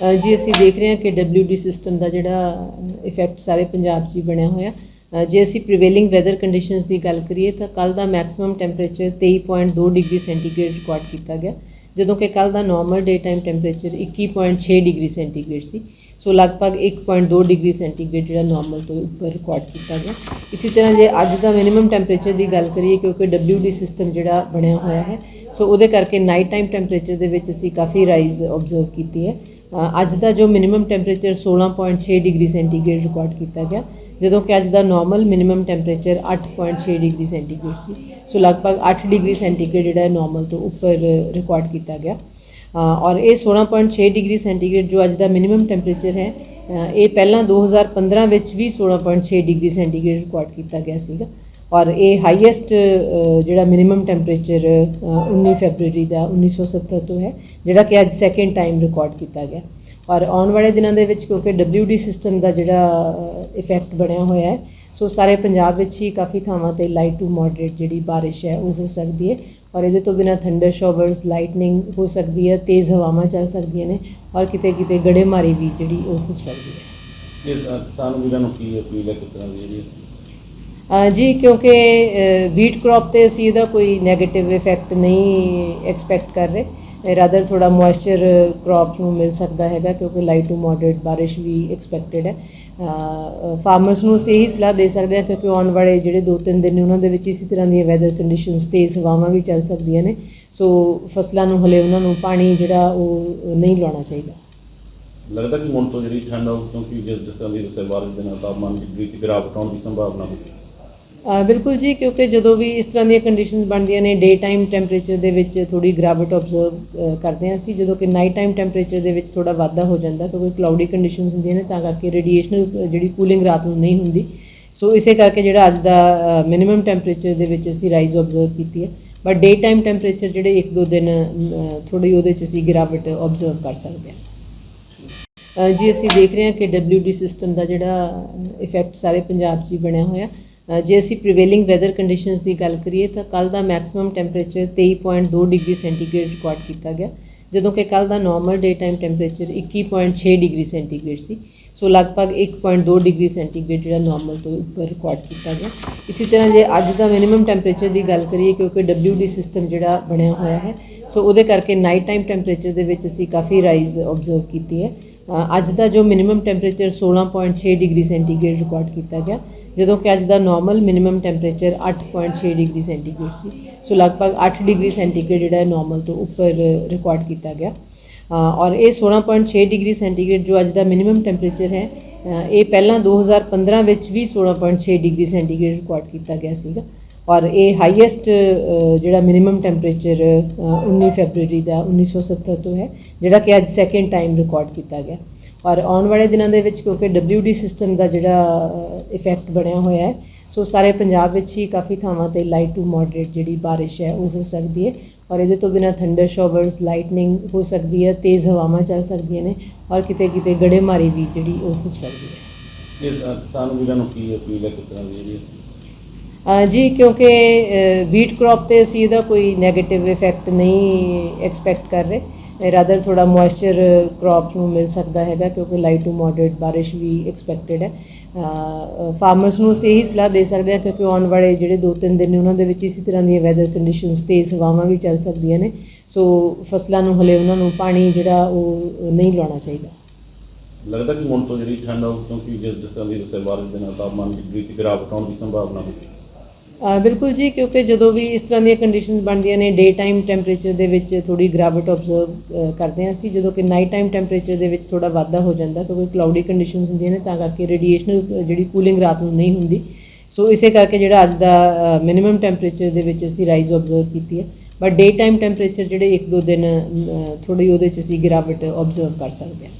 ਅ, ਜੀ ਅਸੀਂ ਦੇਖ ਰਹੇ ਹਾਂ ਕਿ WD ਸਿਸਟਮ ਦਾ ਜਿਹੜਾ ਇਫੈਕਟ ਸਾਰੇ ਪੰਜਾਬ 'ਚ ਹੀ ਬਣਿਆ ਹੋਇਆ। ਜੇ ਅਸੀਂ ਪ੍ਰੀਵੇਲਿੰਗ ਵੈਦਰ ਕੰਡੀਸ਼ਨਸ ਦੀ ਗੱਲ ਕਰੀਏ ਤਾਂ ਕੱਲ ਦਾ maximum temperature 23.2 degree centigrade record ਕੀਤਾ ਗਿਆ ਜਦੋਂ ਕਿ ਕੱਲ ਦਾ normal day time temperature 21.6 degree centigrade ਸੀ। ਸੋ ਲਗਭਗ 1.2 ਡਿਗਰੀ ਸੈਂਟੀਗ੍ਰੇਡ ਜਿਹੜਾ ਨਾਰਮਲ ਤੋਂ ਉੱਪਰ ਰਿਕਾਰਡ ਕੀਤਾ ਗਿਆ। ਇਸੇ ਤਰ੍ਹਾਂ ਜੇ ਅੱਜ ਦਾ ਮਿਨੀਮਮ ਟੈਂਪਰੇਚਰ ਦੀ ਗੱਲ ਕਰੀਏ ਕਿਉਂਕਿ WD ਸਿਸਟਮ ਜਿਹੜਾ ਬਣਿਆ ਹੋਇਆ ਹੈ ਸੋ ਉਹਦੇ ਕਰਕੇ ਨਾਈਟ ਟਾਈਮ ਟੈਂਪਰੇਚਰ ਦੇ ਵਿੱਚ ਅਸੀਂ ਕਾਫੀ ਰਾਈਜ਼ ਆਬਜ਼ਰਵ ਕੀਤੀ ਹੈ। ਅੱਜ ਦਾ ਜੋ minimum temperature 16.6 degree centigrade record ਕੀਤਾ ਗਿਆ, ਜਦੋਂ ਕਿ ਅੱਜ ਦਾ normal minimum temperature 8.6 degree centigrade ਸੀ। ਸੋ ਲਗਭਗ 8 ਡਿਗਰੀ ਸੈਂਟੀਗ੍ਰੇਡ ਜਿਹੜਾ ਨਾਰਮਲ ਤੋਂ ਉੱਪਰ ਰਿਕਾਰਡ ਕੀਤਾ ਗਿਆ। ਔਰ ਇਹ 16.6 ਡਿਗਰੀ ਸੈਂਟੀਗ੍ਰੇਡ ਜੋ ਅੱਜ ਦਾ ਮਿਨੀਮਮ ਟੈਂਪਰੇਚਰ ਹੈ ਇਹ ਪਹਿਲਾਂ 2015 ਵਿੱਚ ਵੀ 16.6 ਡਿਗਰੀ ਸੈਂਟੀਗ੍ਰੇਡ ਰਿਕਾਰਡ ਕੀਤਾ ਗਿਆ ਸੀਗਾ। ਔਰ ਇਹ ਹਾਈਐਸਟ ਜਿਹੜਾ ਮਿਨੀਮਮ ਟੈਂਪਰੇਚਰ 19 ਫੈਬਰੂਰੀ ਦਾ 1970 ਤੋਂ ਹੈ। ਜਿਹੜਾ ਕਿ ਅੱਜ ਸੈਕਿੰਡ ਟਾਈਮ ਰਿਕਾਰਡ ਕੀਤਾ ਗਿਆ। ਔਰ ਆਉਣ ਵਾਲੇ ਦਿਨਾਂ ਦੇ ਵਿੱਚ ਕਿਉਂਕਿ WD ਸਿਸਟਮ ਦਾ ਜਿਹੜਾ ਇਫੈਕਟ ਬਣਿਆ ਹੋਇਆ ਹੈ ਸੋ ਸਾਰੇ ਪੰਜਾਬ ਵਿੱਚ ਹੀ ਕਾਫੀ ਥਾਵਾਂ ਤੇ ਲਾਈਟ ਟੂ ਮੋਡਰੇਟ ਜਿਹੜੀ ਬਾਰਿਸ਼ ਹੈ ਉਹ ਹੋ ਸਕਦੀ ਹੈ। ਔਰ ਇਹਦੇ ਤੋਂ ਬਿਨਾ ਥੰਡਰ ਸ਼ਾਵਰਸ ਲਾਈਟਨਿੰਗ ਹੋ ਸਕਦੀ ਹੈ ਤੇਜ਼ ਹਵਾਵਾਂ ਚੱਲ ਸਕਦੀਆਂ ਨੇ ਔਰ ਕਿਤੇ ਕਿਤੇ ਗੜੇਮਾਰੀ ਵੀ ਜਿਹੜੀ ਉਹ ਹੋ ਸਕਦੀ ਹੈ। ਕਿਸਾਨ ਵੀਰਾਂ ਨੂੰ ਕੀ ਅਪੀਲ ਹੈ ਕਿਸ ਤਰ੍ਹਾਂ ਦੀ ਜਿਹੜੀ? ਅ, ਜੀ ਕਿਉਂਕਿ ਵੀਟ ਕ੍ਰੌਪ ਤੇ ਅਸੀਂ ਇਹਦਾ ਕੋਈ 네ਗੇਟਿਵ ਇਫੈਕਟ ਨਹੀਂ ਐਕਸਪੈਕਟ ਕਰ ਰਹੇ। ਰਾਦਰ ਥੋੜਾ ਮੋਇਸਚਰ ਕ੍ਰੌਪ ਨੂੰ ਮਿਲ ਸਕਦਾ ਹੈਗਾ ਕਿਉਂਕਿ ਲਾਈਟ ਟੂ ਮੋਡਰੇਟ ਬਾਰਿਸ਼ ਵੀ ਐਕਸਪੈਕਟਡ ਹੈ। ਫਾਰਮਰਸ ਨੂੰ ਅਸੀਂ ਇਹੀ ਸਲਾਹ ਦੇ ਸਕਦੇ ਹਾਂ ਕਿਉਂਕਿ ਆਉਣ ਵਾਲੇ ਜਿਹੜੇ 2-3 ਦਿਨ ਨੇ, ਉਹਨਾਂ ਦੇ ਵਿੱਚ ਇਸੇ ਤਰ੍ਹਾਂ ਦੀਆਂ ਵੈਦਰ ਕੰਡੀਸ਼ਨਸ ਤੇਜ਼ ਹਵਾਵਾਂ ਵੀ ਚੱਲ ਸਕਦੀਆਂ ਨੇ। ਸੋ ਫਸਲਾਂ ਨੂੰ ਹਲੇ ਉਹਨਾਂ ਨੂੰ ਪਾਣੀ ਜਿਹੜਾ ਉਹ ਨਹੀਂ ਲਾਉਣਾ ਚਾਹੀਦਾ। ਲੱਗਦਾ ਕਿ ਹੁਣ ਤੋਂ ਜਿਹੜੀ ਠੰਡ ਆਉ ਕਿਉਂਕਿ ਜਿਸ ਤਰ੍ਹਾਂ ਦੀ ਦੱਸਿਆ ਬਾਰਿਸ਼ ਦੇ ਨਾਲ ਤਾਪਮਾਨ ਦੀ ਡਿਗਰੀ ਗਿਰਾਵਟ ਆਉਣ ਦੀ ਸੰਭਾਵਨਾ ਹੈ ਬਿਲਕੁਲ ਜੀ, ਕਿਉਂਕਿ ਜਦੋਂ ਵੀ ਇਸ ਤਰ੍ਹਾਂ ਦੀਆਂ ਕੰਡੀਸ਼ਨਸ ਬਣਦੀਆਂ ਨੇ ਡੇ ਟਾਈਮ ਟੈਂਪਰੇਚਰ ਦੇ ਵਿੱਚ ਥੋੜੀ ਗ੍ਰੈਵਿਟੀ ਆਬਜ਼ਰਵ ਕਰਦੇ ਹਾਂ ਅਸੀਂ, ਜਦੋਂ ਕਿ ਨਾਈਟ ਟਾਈਮ ਟੈਂਪਰੇਚਰ ਦੇ ਵਿੱਚ ਥੋੜਾ ਵਾਧਾ ਹੋ ਜਾਂਦਾ, ਕਿਉਂਕਿ ਕਲਾਉਡੀ ਕੰਡੀਸ਼ਨਸ ਹੁੰਦੀਆਂ ਨੇ, ਤਾਂ ਕਰਕੇ ਰੇਡੀਏਸ਼ਨਲ ਜਿਹੜੀ ਕੂਲਿੰਗ ਰਾਤ ਨੂੰ ਨਹੀਂ ਹੁੰਦੀ। ਸੋ ਇਸੇ ਕਰਕੇ ਜਿਹੜਾ ਅੱਜ ਦਾ ਮਿਨੀਮਮ ਟੈਂਪਰੇਚਰ ਦੇ ਵਿੱਚ ਅਸੀਂ ਰਾਈਜ਼ ਆਬਜ਼ਰਵ ਕੀਤੀ ਹੈ। ਬਟ ਡੇ ਟਾਈਮ ਟੈਂਪਰੇਚਰ ਜਿਹੜੇ ਇੱਕ ਦੋ ਦਿਨ ਥੋੜੀ ਉਹਦੇ ਚ ਅਸੀਂ ਗਿਰਾਵਟ ਆਬਜ਼ਰਵ ਕਰ ਸਕਦੇ ਹਾਂ। ਜੀ, ਅਸੀਂ ਦੇਖ ਰਹੇ ਹਾਂ ਕਿ WD ਸਿਸਟਮ ਦਾ ਜਿਹੜਾ ਇਫੈਕਟ ਸਾਰੇ ਪੰਜਾਬ 'ਚ ਹੀ ਬਣਿਆ ਹੋਇਆ। ਜੇ ਅਸੀਂ ਪ੍ਰੀਵੇਲਿੰਗ ਵੈਦਰ ਕੰਡੀਸ਼ਨਸ ਦੀ ਗੱਲ ਕਰੀਏ ਤਾਂ ਕੱਲ ਦਾ maximum temperature 23.2 degree centigrade record ਕੀਤਾ ਗਿਆ, ਜਦੋਂ ਕਿ ਕੱਲ ਦਾ normal day time temperature 21.6 degree centigrade ਸੀ, ਸੋ ਲਗਭਗ 1.2 ਡਿਗਰੀ ਸੈਂਟੀਗ੍ਰੇਡ ਜਿਹੜਾ ਨਾਰਮਲ ਤੋਂ ਉੱਪਰ ਰਿਕਾਰਡ ਕੀਤਾ ਗਿਆ। ਇਸੇ ਤਰ੍ਹਾਂ ਜੇ ਅੱਜ ਦਾ ਮਿਨੀਮਮ ਟੈਂਪਰੇਚਰ ਦੀ ਗੱਲ ਕਰੀਏ ਕਿਉਂਕਿ WD ਸਿਸਟਮ ਜਿਹੜਾ ਬਣਿਆ ਹੋਇਆ ਹੈ, ਸੋ ਉਹਦੇ ਕਰਕੇ ਨਾਈਟ ਟਾਈਮ ਟੈਂਪਰੇਚਰ ਦੇ ਵਿੱਚ ਅਸੀਂ ਕਾਫੀ ਰਾਈਜ਼ ਆਬਜ਼ਰਵ ਕੀਤੀ ਹੈ। ਅੱਜ ਦਾ ਜੋ minimum temperature 16.6 degree centigrade record ਕੀਤਾ ਗਿਆ, ਜਦੋਂ ਕਿ ਅੱਜ ਦਾ normal minimum temperature 8.6 degree centigrade ਸੀ। ਸੋ ਲਗਭਗ 8 ਡਿਗਰੀ ਸੈਂਟੀਗ੍ਰੇਡ ਜਿਹੜਾ ਨਾਰਮਲ ਤੋਂ ਉੱਪਰ ਰਿਕਾਰਡ ਕੀਤਾ ਗਿਆ। ਔਰ ਇਹ 16.6 ਡਿਗਰੀ ਸੈਂਟੀਗ੍ਰੇਡ ਜੋ ਅੱਜ ਦਾ ਮਿਨੀਮਮ ਟੈਂਪਰੇਚਰ ਹੈ ਇਹ ਪਹਿਲਾਂ 2015 ਵਿੱਚ ਵੀ 16.6 ਡਿਗਰੀ ਸੈਂਟੀਗ੍ਰੇਡ ਰਿਕਾਰਡ ਕੀਤਾ ਗਿਆ ਸੀਗਾ। ਔਰ ਇਹ ਹਾਈਐਸਟ ਜਿਹੜਾ ਮਿਨੀਮਮ ਟੈਂਪਰੇਚਰ 19 ਫੈਬਰੂਰੀ ਦਾ 1970 ਤੋਂ ਹੈ। ਜਿਹੜਾ ਕਿ ਅੱਜ ਸੈਕਿੰਡ ਟਾਈਮ ਰਿਕਾਰਡ ਕੀਤਾ ਗਿਆ। ਔਰ ਆਉਣ ਵਾਲੇ ਦਿਨਾਂ ਦੇ ਵਿੱਚ ਕਿਉਂਕਿ WD ਸਿਸਟਮ ਦਾ ਜਿਹੜਾ ਇਫੈਕਟ ਬਣਿਆ ਹੋਇਆ ਹੈ ਸੋ ਸਾਰੇ ਪੰਜਾਬ ਵਿੱਚ ਹੀ ਕਾਫੀ ਥਾਵਾਂ ਤੇ ਲਾਈਟ ਟੂ ਮੋਡਰੇਟ ਜਿਹੜੀ ਬਾਰਿਸ਼ ਹੈ ਉਹ ਹੋ ਸਕਦੀ ਹੈ। ਔਰ ਇਹਦੇ ਤੋਂ ਬਿਨਾ ਥੰਡਰ ਸ਼ਾਵਰਸ ਲਾਈਟਨਿੰਗ ਹੋ ਸਕਦੀ ਹੈ ਤੇਜ਼ ਹਵਾਵਾਂ ਚੱਲ ਸਕਦੀਆਂ ਨੇ ਔਰ ਕਿਤੇ ਕਿਤੇ ਗੜੇਮਾਰੀ ਵੀ ਜਿਹੜੀ ਉਹ ਹੋ ਸਕਦੀ ਹੈ। ਕਿਸਾਨ ਵੀਰਾਂ ਨੂੰ ਕੀ ਅਪੀਲ ਹੈ ਕਿਸ ਤਰ੍ਹਾਂ ਦੀ ਜਿਹੜੀ? ਅ, ਜੀ ਕਿਉਂਕਿ ਵੀਟ ਕ੍ਰੌਪ ਤੇ ਅਸੀਂ ਇਹਦਾ ਕੋਈ 네ਗੇਟਿਵ ਇਫੈਕਟ ਨਹੀਂ ਐਕਸਪੈਕਟ ਕਰ ਰਹੇ। ਰਾਦਰ ਥੋੜਾ ਮੋਇਸਚਰ ਕ੍ਰੌਪ ਨੂੰ ਮਿਲ ਸਕਦਾ ਹੈਗਾ ਕਿਉਂਕਿ ਲਾਈਟ ਟੂ ਮੋਡਰੇਟ ਬਾਰਿਸ਼ ਵੀ ਐਕਸਪੈਕਟਡ ਹੈ। ਫਾਰਮਰਸ ਨੂੰ ਅਸੀਂ ਇਹੀ ਸਲਾਹ ਦੇ ਸਕਦੇ ਹਾਂ ਕਿਉਂਕਿ ਆਉਣ ਵਾਲੇ ਜਿਹੜੇ 2-3 ਦਿਨ ਨੇ, ਉਹਨਾਂ ਦੇ ਵਿੱਚ ਇਸੇ ਤਰ੍ਹਾਂ ਦੀਆਂ ਵੈਦਰ ਕੰਡੀਸ਼ਨਸ ਤੇਜ਼ ਹਵਾਵਾਂ ਵੀ ਚੱਲ ਸਕਦੀਆਂ ਨੇ। ਸੋ ਫਸਲਾਂ ਨੂੰ ਹਲੇ ਉਹਨਾਂ ਨੂੰ ਪਾਣੀ ਜਿਹੜਾ ਉਹ ਨਹੀਂ ਲਾਉਣਾ ਚਾਹੀਦਾ। ਲੱਗਦਾ ਕਿ ਹੁਣ ਤੋਂ ਜਿਹੜੀ ਠੰਡ ਆਉ ਕਿਉਂਕਿ ਜਿਸ ਤਰ੍ਹਾਂ ਦੀ ਦੱਸਿਆ ਬਾਰਿਸ਼ ਦੇ ਨਾਲ ਤਾਪਮਾਨ ਦੀ ਗਿਰਾਵਟ ਆਉਣ ਦੀ ਸੰਭਾਵਨਾ ਹੈ ਬਿਲਕੁਲ ਜੀ, ਕਿਉਂਕਿ ਜਦੋਂ ਵੀ ਇਸ ਤਰ੍ਹਾਂ ਦੀਆਂ ਕੰਡੀਸ਼ਨਸ ਬਣਦੀਆਂ ਨੇ ਡੇ ਟਾਈਮ ਟੈਂਪਰੇਚਰ ਦੇ ਵਿੱਚ ਥੋੜੀ ਗ੍ਰੈਵਿਟੀ ਆਬਜ਼ਰਵ ਕਰਦੇ ਹਾਂ ਅਸੀਂ, ਜਦੋਂ ਕਿ ਨਾਈਟ ਟਾਈਮ ਟੈਂਪਰੇਚਰ ਦੇ ਵਿੱਚ ਥੋੜਾ ਵਾਧਾ ਹੋ ਜਾਂਦਾ ਕਿਉਂਕਿ ਕਲਾਉਡੀ ਕੰਡੀਸ਼ਨਸ ਹੁੰਦੀਆਂ ਨੇ, ਤਾਂ ਕਰਕੇ ਰੇਡੀਏਸ਼ਨਲ ਜਿਹੜੀ ਕੂਲਿੰਗ ਰਾਤ ਨੂੰ ਨਹੀਂ ਹੁੰਦੀ। ਸੋ ਇਸੇ ਕਰਕੇ ਜਿਹੜਾ ਅੱਜ ਦਾ ਮਿਨੀਮਮ ਟੈਂਪਰੇਚਰ ਦੇ ਵਿੱਚ ਅਸੀਂ ਰਾਈਜ਼ ਆਬਜ਼ਰਵ ਕੀਤੀ ਹੈ। ਬਟ ਡੇ ਟਾਈਮ ਟੈਂਪਰੇਚਰ ਜਿਹੜੇ ਇੱਕ ਦੋ ਦਿਨ ਥੋੜੀ ਉਹਦੇ ਚ ਅਸੀਂ ਗਿਰਾਵਟ ਆਬਜ਼ਰਵ ਕਰ ਸਕਦੇ ਹਾਂ।